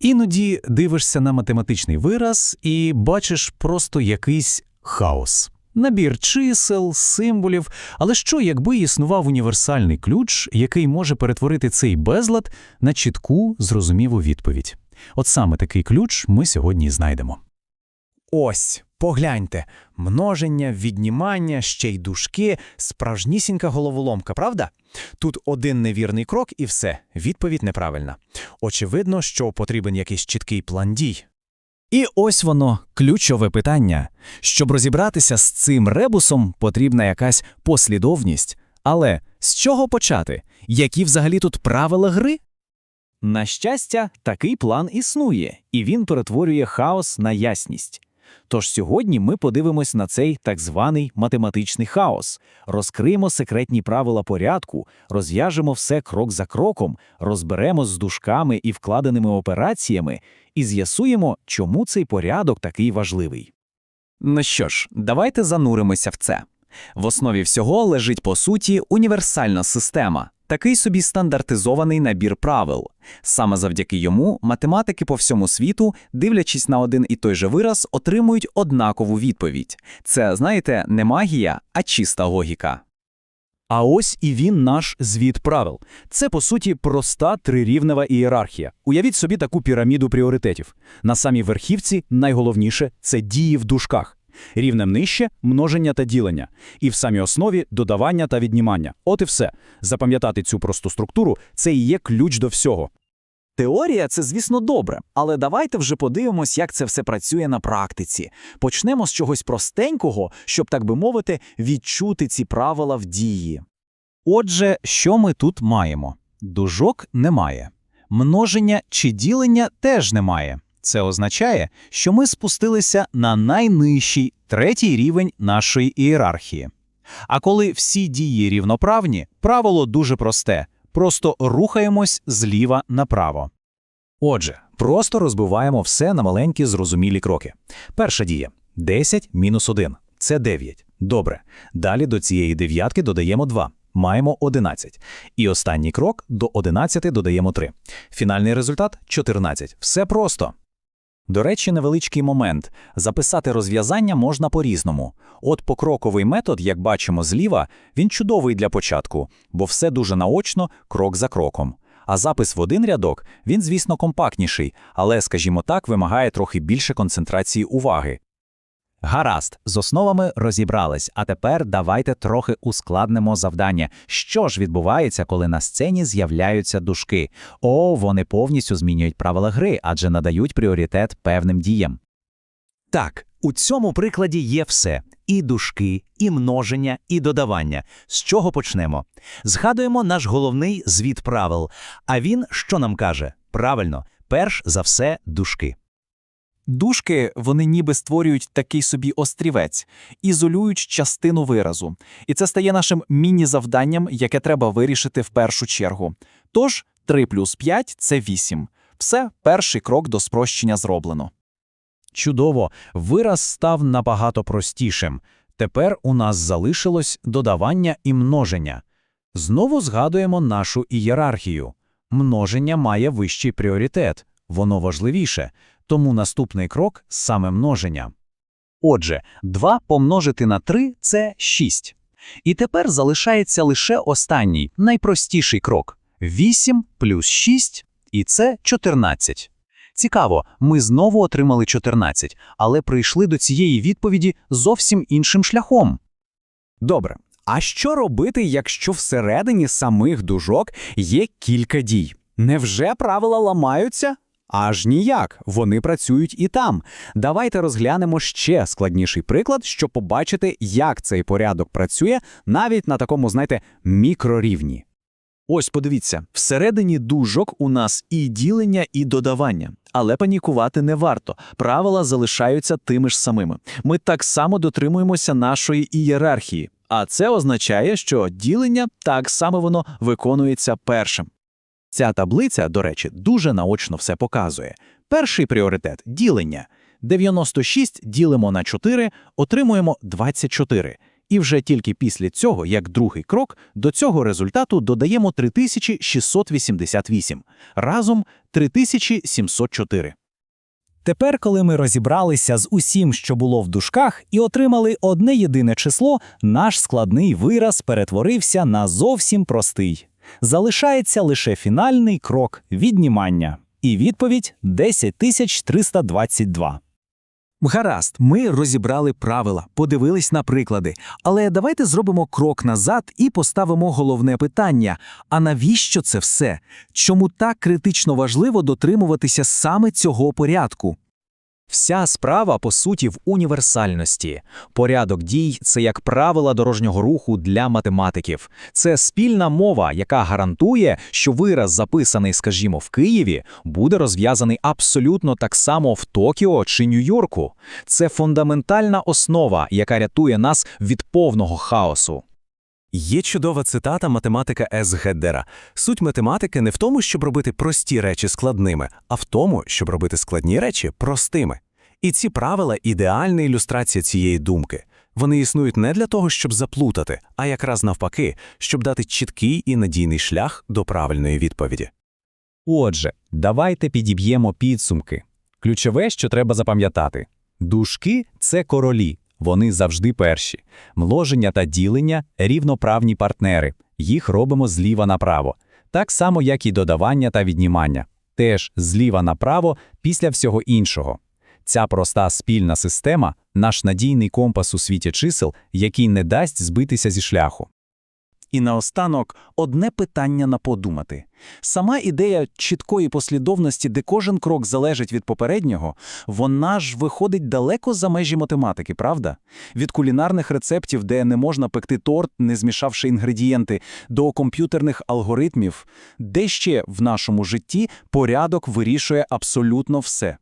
Іноді дивишся на математичний вираз і бачиш просто якийсь хаос. Набір чисел, символів. Але що, якби існував універсальний ключ, який може перетворити цей безлад на чітку, зрозумілу відповідь? От саме такий ключ ми сьогодні знайдемо. Ось, погляньте, множення, віднімання, ще й дужки, справжнісінька головоломка, правда? Тут один невірний крок і все, відповідь неправильна. Очевидно, що потрібен якийсь чіткий план дій. І ось воно ключове питання. Щоб розібратися з цим ребусом, потрібна якась послідовність. Але з чого почати? Які взагалі тут правила гри? На щастя, такий план існує, і він перетворює хаос на ясність. Тож сьогодні ми подивимось на цей так званий математичний хаос, розкриємо секретні правила порядку, розв'яжемо все крок за кроком, розберемо з дужками і вкладеними операціями і з'ясуємо, чому цей порядок такий важливий. Ну що ж, давайте зануримося в це. В основі всього лежить, по суті, універсальна система, такий собі стандартизований набір правил. Саме завдяки йому математики по всьому світу, дивлячись на один і той же вираз, отримують однакову відповідь. Це, знаєте, не магія, а чиста логіка. А ось і він наш звіт правил. Це, по суті, проста трирівнева ієрархія. Уявіть собі таку піраміду пріоритетів. На самій верхівці найголовніше це дії в дужках. Рівнем нижче множення та ділення. І в самій основі додавання та віднімання. От і все. Запам'ятати цю просту структуру це і є ключ до всього. Теорія це, звісно, добре, але давайте вже подивимось, як це все працює на практиці. Почнемо з чогось простенького, щоб, так би мовити, відчути ці правила в дії. Отже, що ми тут маємо? Дужок немає. Множення чи ділення теж немає. Це означає, що ми спустилися на найнижчий третій рівень нашої ієрархії. А коли всі дії рівноправні, правило дуже просте просто рухаємось зліва направо. Отже, просто розбиваємо все на маленькі зрозумілі кроки. Перша дія 10 мінус 1 – це 9. Добре. Далі до цієї дев'ятки додаємо 2. Маємо 11. І останній крок до 11 додаємо 3. Фінальний результат 14. Все просто. До речі, невеличкий момент. Записати розв'язання можна по-різному. От покроковий метод, як бачимо зліва, він чудовий для початку, бо все дуже наочно, крок за кроком. А запис в один рядок, він, звісно, компактніший, але, скажімо так, вимагає трохи більше концентрації уваги. Гаразд, з основами розібрались, а тепер давайте трохи ускладнимо завдання. Що ж відбувається, коли на сцені з'являються дужки? О, вони повністю змінюють правила гри, адже надають пріоритет певним діям. Так, у цьому прикладі є все: і дужки, і множення, і додавання. З чого почнемо? Згадуємо наш головний звіт правил. А він що нам каже? Правильно, перш за все, дужки. Дужки, вони ніби створюють такий собі острівець, ізолюють частину виразу. І це стає нашим міні-завданням, яке треба вирішити в першу чергу. Тож 3 плюс 5 – це 8. Все, перший крок до спрощення зроблено. Чудово, вираз став набагато простішим. Тепер у нас залишилось додавання і множення. Знову згадуємо нашу ієрархію. Множення має вищий пріоритет, воно важливіше, тому наступний крок – саме множення. Отже, 2 помножити на 3 – це 6. І тепер залишається лише останній, найпростіший крок – 8 плюс 6, і це 14. Цікаво, ми знову отримали 14, але прийшли до цієї відповіді зовсім іншим шляхом. Добре. А що робити, якщо всередині самих дужок є кілька дій? Невже правила ламаються? Аж ніяк, вони працюють і там. Давайте розглянемо ще складніший приклад, щоб побачити, як цей порядок працює навіть на такому, знаєте, мікрорівні. Ось подивіться, всередині дужок у нас і ділення, і додавання. Але панікувати не варто. Правила залишаються тими ж самими. Ми так само дотримуємося нашої ієрархії. А це означає, що ділення так само воно виконується першим. Ця таблиця, до речі, дуже наочно все показує. Перший пріоритет ділення. 96 ділимо на 4, отримуємо 24. І вже тільки після цього, як другий крок, до цього результату додаємо 3688. Разом 3704. Тепер, коли ми розібралися з усім, що було в дужках, і отримали одне єдине число, наш складний вираз перетворився на зовсім простий. Залишається лише фінальний крок віднімання. І відповідь 10322. Гаразд, ми розібрали правила, подивились на приклади. Але давайте зробимо крок назад і поставимо головне питання: а навіщо це все? Чому так критично важливо дотримуватися саме цього порядку? Вся справа, по суті, в універсальності. Порядок дій – це як правила дорожнього руху для математиків. Це спільна мова, яка гарантує, що вираз, записаний, скажімо, в Києві, буде розв'язаний абсолютно так само в Токіо чи Нью-Йорку. Це фундаментальна основа, яка рятує нас від повного хаосу. Є чудова цитата математика С. Геддера. Суть математики не в тому, щоб робити прості речі складними, а в тому, щоб робити складні речі простими. І ці правила – ідеальна ілюстрація цієї думки. Вони існують не для того, щоб заплутати, а якраз навпаки, щоб дати чіткий і надійний шлях до правильної відповіді. Отже, давайте підіб'ємо підсумки. Ключове, що треба запам'ятати. Дужки – це королі, вони завжди перші. Мложення та ділення – рівноправні партнери, їх робимо зліва направо. Так само, як і додавання та віднімання. Теж зліва направо після всього іншого. Ця проста спільна система – наш надійний компас у світі чисел, який не дасть збитися зі шляху. І наостанок одне питання на подумати. Сама ідея чіткої послідовності, де кожен крок залежить від попереднього, вона ж виходить далеко за межі математики, правда? Від кулінарних рецептів, де не можна пекти торт, не змішавши інгредієнти, до комп'ютерних алгоритмів, де ще в нашому житті порядок вирішує абсолютно все.